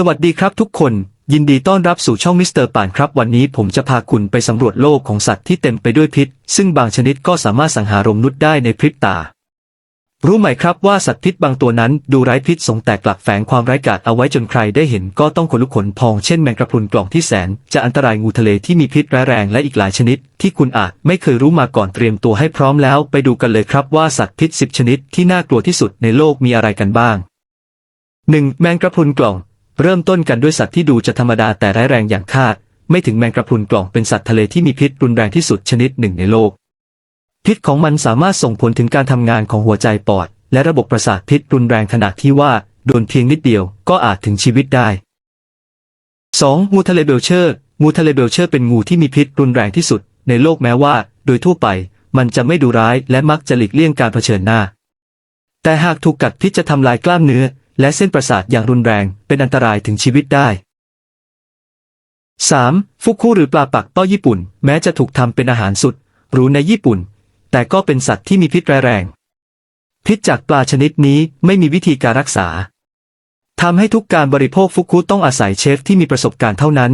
สวัสดีครับทุกคน ยินดีต้อนรับสู่ช่องมิสเตอร์ป่านครับ วันนี้ผมจะพาคุณไปสำรวจโลกของสัตว์ที่เต็มไปด้วยพิษ ซึ่งบางชนิดก็สามารถสังหารมนุษย์ได้ในพริบตา รู้ไหมครับว่าสัตว์พิษบางตัวนั้นดูไร้พิษสงแต่กลับแฝงความร้ายกาจเอาไว้จนใครได้เห็นก็ต้องขนลุกขนพองเช่นแมงกระพรุนกล่องที่แสน จะอันตรายงูทะเลที่มีพิษร้ายแรงและอีกหลายชนิด ที่คุณอาจไม่เคยรู้มาก่อนเตรียมตัวให้พร้อมแล้ว ไปดูกันเลยครับว่าสัตว์พิษ 10 ชนิดที่น่ากลัวที่สุดในโลกมีอะไรกันบ้าง 1. แมงกระพรุนกล่อง เริ่มต้นกันด้วยสัตว์ที่ดูจะธรรมดาแต่ร้ายแรงอย่างคาด ไม่ถึงแมงกระพรุนกล่องเป็นสัตว์ทะเลที่มีพิษรุนแรงที่สุดชนิดหนึ่งในโลก พิษของมันสามารถส่งผลถึงการทำงานของหัวใจปอด และระบบประสาทพิษรุนแรงขนาดที่ว่าโดนเพียงนิดเดียวก็อาจถึงชีวิตได้ 2. งูทะเลเบลเชอร์ งูทะเลเบลเชอร์เป็นงูที่มีพิษรุนแรงที่สุด ในโลกแม้ว่า โดยทั่วไป มันจะไม่ดูร้ายและมักจะหลีกเลี่ยงการเผชิญหน้า แต่หากถูกกัดพิษจะทำลายกล้ามเนื้อ และเส้นประสาทอย่างรุนแรงเป็นอันตรายถึงชีวิตได้ 3. ฟุกุหรือปลาปักต้อญี่ปุ่น แม้จะถูกทำเป็นอาหารสุดหรูในญี่ปุ่น แต่ก็เป็นสัตว์ที่มีพิษร้ายแรง พิษจากปลาชนิดนี้ไม่มีวิธีการรักษาทำให้ทุกการบริโภคฟุกุต้องอาศัยเชฟที่มีประสบการณ์เท่านั้น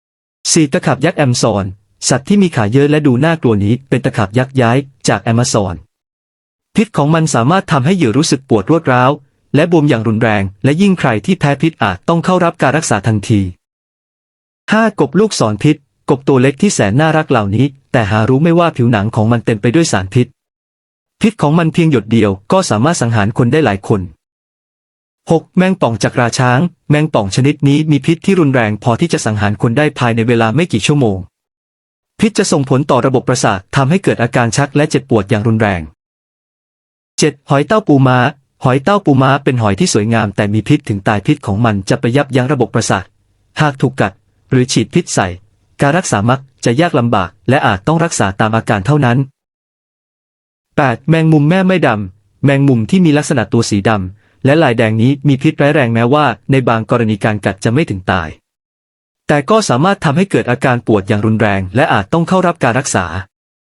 4. ตะขาบยักษ์แอมซอน สัตว์ที่มีขาเยอะและดูน่ากลัวนี้เป็นตะขาบยักษ์ย้ายจากแอมซอน พิษของมันสามารถทำให้เหยื่อรู้สึกปวดรวดร้าว และบวมอย่างรุนแรง และยิ่งใครที่แพ้พิษอาจต้องเข้ารับการรักษาทันที 5. กบลูกศรพิษ กบตัวเล็กที่แสนน่ารักเหล่านี้ แต่หารู้ไม่ว่าผิวหนังของมันเต็มไปด้วยสารพิษ พิษของมันเพียงหยดเดียวก็สามารถสังหารคนได้หลายคน 6. แมงป่องจากราช้าง แมงป่องชนิดนี้มีพิษที่รุนแรงพอที่จะสังหารคนได้ภายในเวลาไม่กี่ชั่วโมง พิษจะส่งผลต่อระบบประสาททำให้เกิดอาการชักและเจ็บปวดอย่างรุนแรง 7. หอยเต้าปูม้า หอยเต้าปูม้าเป็นหอยที่สวยงามแต่มีพิษถึงตายพิษของมันจะไปยับยั้งระบบประสาท หากถูกกัด หรือฉีดพิษใส่ การรักษามักจะยากลำบาก และอาจต้องรักษาตามอาการเท่านั้น 8. แมงมุมแม่ไม่ดำ แมงมุมที่มีลักษณะตัวสีดำ และลายแดงนี้มีพิษร้ายแรงแม้ว่า ในบางกรณีการกัดจะไม่ถึงตาย แต่ก็สามารถทำให้เกิดอาการปวดอย่างรุนแรง และอาจต้องเข้ารับการรักษา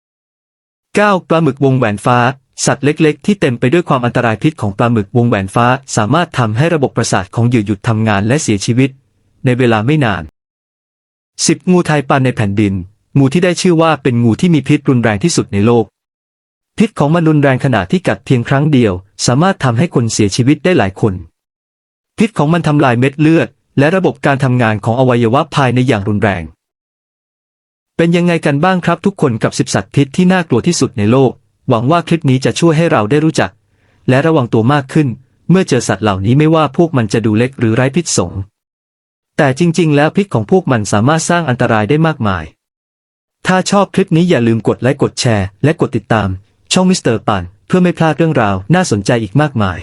9. ปลาหมึกวงแหวนฟ้า สัตว์เล็กๆ ที่เต็มไปด้วยความอันตรายพิษของปลาหมึกวงแหวนฟ้า สามารถทำให้ระบบประสาทของเหยื่อหยุดทำงานและเสียชีวิต ในเวลาไม่นาน 10. งูไทยปันในแผ่นดิน งูที่ได้ชื่อว่าเป็นงูที่มีพิษรุนแรงที่สุดในโลก พิษของมันรุนแรงขนาดที่กัดเพียงครั้งเดียว สามารถทำให้คนเสียชีวิตได้หลายคน พิษของมันทำลายเม็ดเลือด และระบบการทำงานของอวัยวะภายในอย่างรุนแรง เป็นยังไงกันบ้างครับทุกคนกับสิบสัตว์พิษที่น่ากลัวที่สุดในโลก หวังว่าคลิปนี้จะช่วยให้เราได้รู้จัก และระวังตัวมากขึ้น เมื่อเจอสัตว์เหล่านี้ไม่ว่าพวกมันจะดูเล็กหรือไร้พิษสง แต่จริง ๆ แล้วพิษของพวกมันสามารถสร้างอันตรายได้มากมาย ถ้าชอบคลิปนี้อย่าลืมกดไลค์กดแชร์ และกดติดตาม ช่องมิสเตอร์ปันเพื่อไม่พลาดเรื่องราวน่าสนใจอีกมากมาย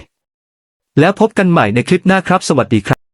แล้วพบกันใหม่ในคลิปหน้าครับ สวัสดีครับ